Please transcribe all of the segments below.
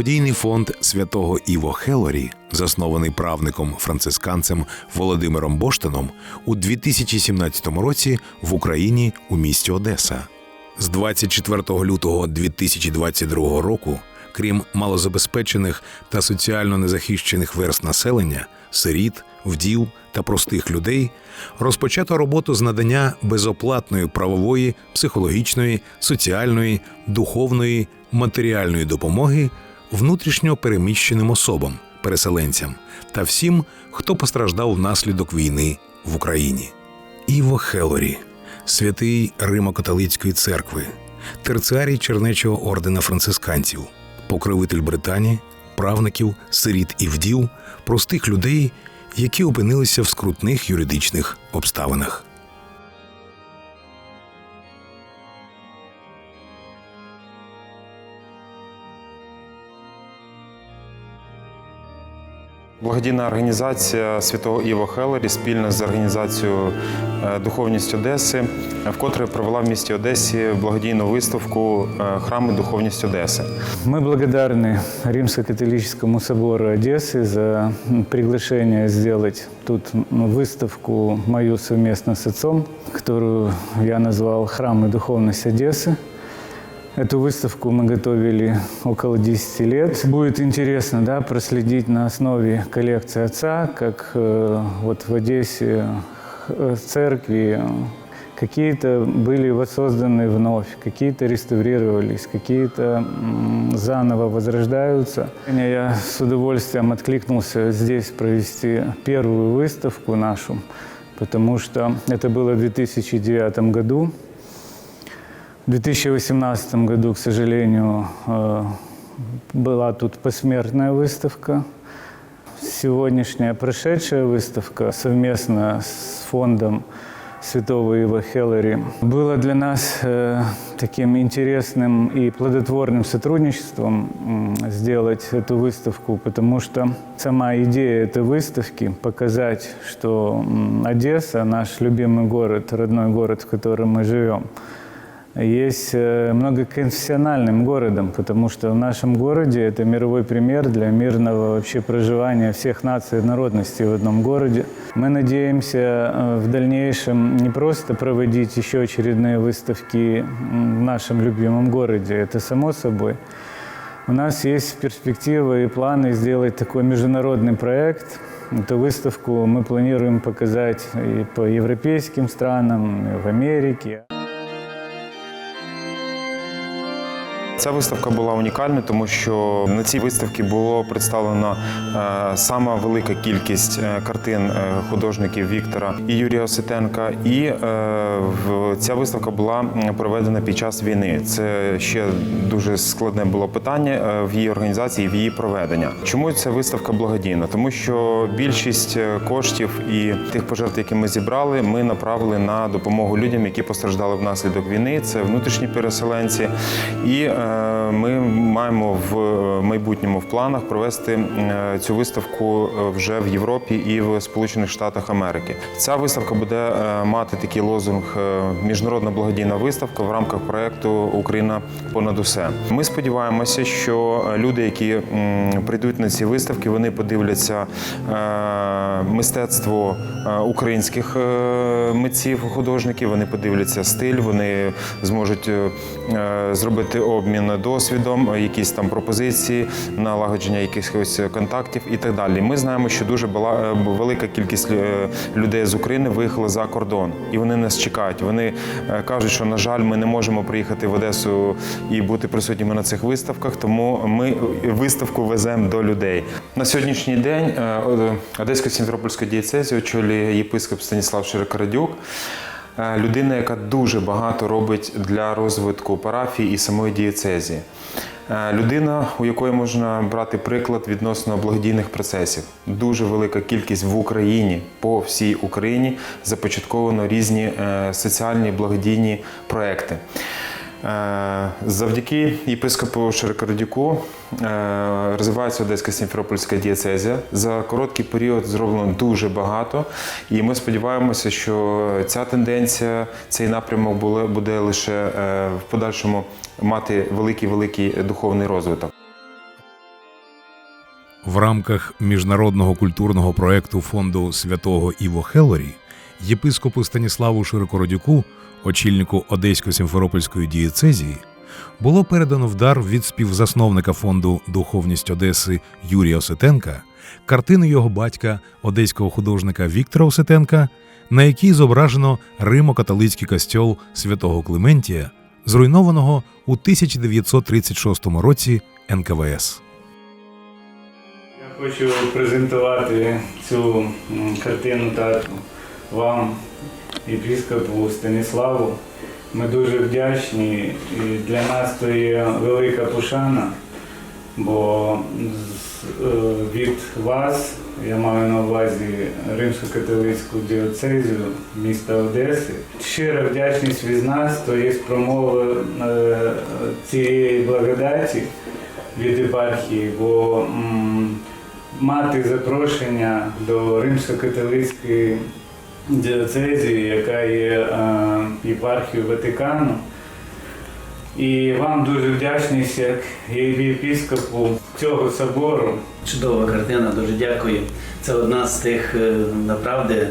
Благодійний фонд святого Іво Хелорі, заснований правником францисканцем Володимиром Боштином, у 2017 році в Україні у місті Одеса. З 24 лютого 2022 року, крім малозабезпечених та соціально незахищених верст населення, сиріт, вдів та простих людей, розпочато роботу з надання безоплатної правової, психологічної, соціальної, духовної, матеріальної допомоги внутрішньо переміщеним особам, переселенцям та всім, хто постраждав внаслідок війни в Україні. Іво Хелорі, святий Римо-католицької церкви, терціарій Чернечого ордена францисканців, покровитель Британії, правників, сиріт і вдів, простих людей, які опинилися в скрутних юридичних обставинах. Благодійна організація Святого Іво Хелері спільно з організацією е, Духовність Одеси, вкотре провела в місті Одесі благодійну виставку е, Храми Духовність Одеси. Мы благодарны Римско-католическому собору Одессы за приглашение сделать тут выставку мою совместно с отцом, которую я назвал «Храм и духовность Одессы». Эту выставку мы готовили около 10 лет. Будет интересно да, проследить на основе коллекции отца, как э, вот в Одессе э, церкви э, какие-то были воссозданы вновь, какие-то реставрировались, какие-то м, заново возрождаются. Я с удовольствием откликнулся здесь провести первую выставку нашу, потому что это было в 2009 году. В 2018 году, к сожалению, э, была тут посмертная выставка. Сегодняшняя прошедшая выставка совместно с фондом Святого Ива Хеллери была для нас э, таким интересным и плодотворным сотрудничеством сделать эту выставку, потому что сама идея этой выставки показать, что Одесса, наш любимый город, родной город, в котором мы живем, есть э, многоконфессиональным городом, потому что в нашем городе это мировой пример для мирного вообще проживания всех наций и народностей в одном городе. Мы надеемся э, в дальнейшем не просто проводить еще очередные выставки м, в нашем любимом городе, это само собой. У нас есть перспективы и планы сделать такой международный проект. Эту выставку мы планируем показать и по европейским странам, и в Америке. Ця виставка була унікальною, тому що на цій виставці було представлено е, сама велика кількість е, картин е, художників Віктора і Юрія Осетенка. І в- ця виставка була проведена під час війни. Це ще дуже складне було питання в її організації, в її проведення. Чому ця виставка благодійна? Тому що більшість коштів і тих пожертв, які ми зібрали, ми направили на допомогу людям, які постраждали внаслідок війни. Це внутрішні переселенці. І ми маємо в майбутньому в планах провести е, цю виставку е, вже в Європі і в Сполучених Штатах Америки. Ця виставка буде е, мати такий лозунг е, Міжнародна благодійна виставка в рамках проекту Україна понад усе. Ми сподіваємося, що люди, які прийдуть на ці виставки, вони подивляться е, мистецтво е, українських е, митців, художників. Вони подивляться стиль, вони зможуть е, е, зробити обмін досвідом, е, якісь там пропозиції, налагодження якихось контактів і так далі. Ми знаємо, що дуже була е, велика кількість е, людей з України виїхали за кордон, і вони нас чекають. Вони е, кажуть, що на жаль, ми не можемо приїхати в Одесу і бути присутніми на цих виставках, тому ми виставку веземо до людей. На сьогоднішній день Одеську Сімферопольську дієцезію очолює єпископ Станіслав Широкородюк. Е, Людина, яка дуже багато робить для розвитку парафії і самої дієцезії. Е, Людина, у якої можна брати приклад відносно благодійних процесів. Дуже велика кількість в Україні, по всій Україні започатковано різні е, соціальні благодійні проекти. Е, Завдяки єпископу Широкородюку е, розвивається Одеська Сімферопольська дієцезія. За короткий період зроблено дуже багато, і ми сподіваємося, що ця тенденція, цей напрямок буде- лише е, в подальшому мати великий великий духовний розвиток. В рамках міжнародного культурного проекту фонду святого Іво Хелорі єпископу Станіславу Широкородюку, очільнику Одесько-Сімферопольської дієцезії, було передано в дар від співзасновника фонду Духовність Одеси Юрія Осетенка картину його батька, одеського художника Віктора Осетенка, на якій зображено Римо-католицький костьол святого Клементія, зруйнованого у 1936 році НКВС. Я хочу презентувати цю картину тату вам, єпископу Станіславу. Ми дуже вдячні. І для нас це є велика пошана, бо е, від вас, я маю на увазі Римсько-католицьку діоцезію міста Одеси. Щира вдячність від нас, то є промова е, цієї благодаті від єпархії, бо мати запрошення до римсько-католицької діоцезії, яка є е, єпархією Ватикану. І вам дуже вдячність як єпископу цього собору. Чудова картина, дуже дякую. Це одна з тих е, направди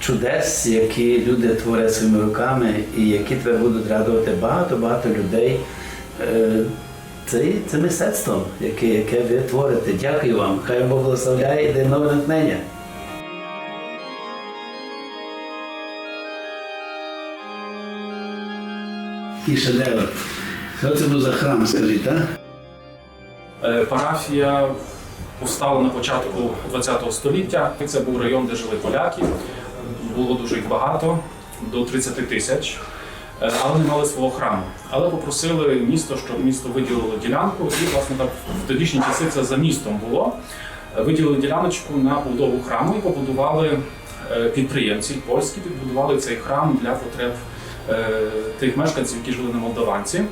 чудес, які люди творять своїми руками і які тебе будуть радувати багато-багато людей. Е, Це, це мистецтво, яке, яке ви творите. Дякую вам. Хай Бог благословляє і дає нове натхнення. І шедевр. Що це був за храм, скажіть, так? Е, Парафія повстала на початку ХХ століття. Це був район, де жили поляки. Було дуже їх багато, до 30 тисяч. Е, Але не мали свого храму. Але попросили місто, щоб місто виділило ділянку, і власне так в тодішні часи це за містом було. Виділили діляночку на побудову храму і побудували е, підприємці польські, підбудували цей храм для потреб тих мешканців, які жили на Молдаванці.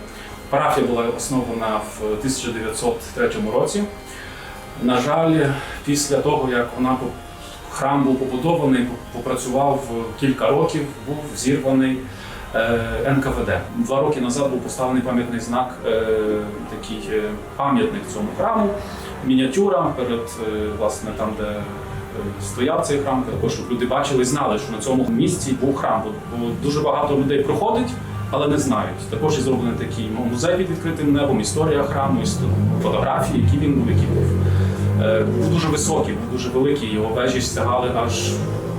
Парафія була основана в 1903 році. На жаль, після того, як вона храм був побудований, попрацював кілька років, був зірваний е, НКВД. Два роки назад був поставлений пам'ятний знак, е, такий е, пам'ятник цьому храму, мініатюра перед е, власне там, де е, стояв цей храм, також щоб люди бачили і знали, що на цьому місці був храм. Бо- дуже багато людей проходить, але не знають. Також і зроблений такий ну, музей під відкритим небом, історія храму, фотографії, які він був, які був. Е, Був дуже високий, був дуже великий. Його вежі сягали аж,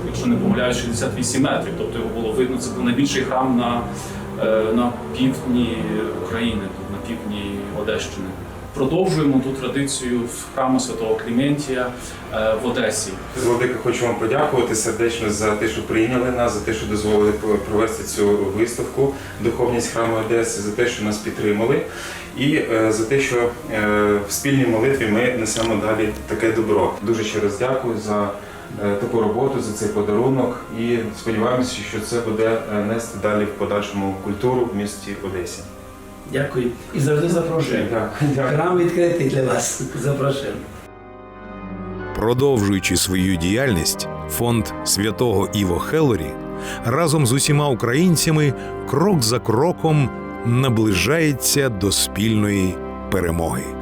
якщо не помиляюсь, 68 метрів. Тобто його було видно. Це був найбільший храм на, е, на півдні України, на півдні Одещини. Продовжуємо ту традицію в храму святого Кліментія е, в Одесі. Владика, хочу вам подякувати сердечно за те, що прийняли нас, за те, що дозволили провести цю виставку Духовність храму Одеси, за те, що нас підтримали, і е, за те, що е, в спільній молитві ми несемо далі таке добро. Дуже ще раз дякую за таку роботу, за цей подарунок. І сподіваємося, що це буде нести далі в подальшому культуру в місті Одесі. Дякую. І завжди. Дякую. Храм відкритий для вас. Запрошуємо. Продовжуючи свою діяльність, фонд святого Іво Хелорі разом з усіма українцями крок за кроком наближається до спільної перемоги.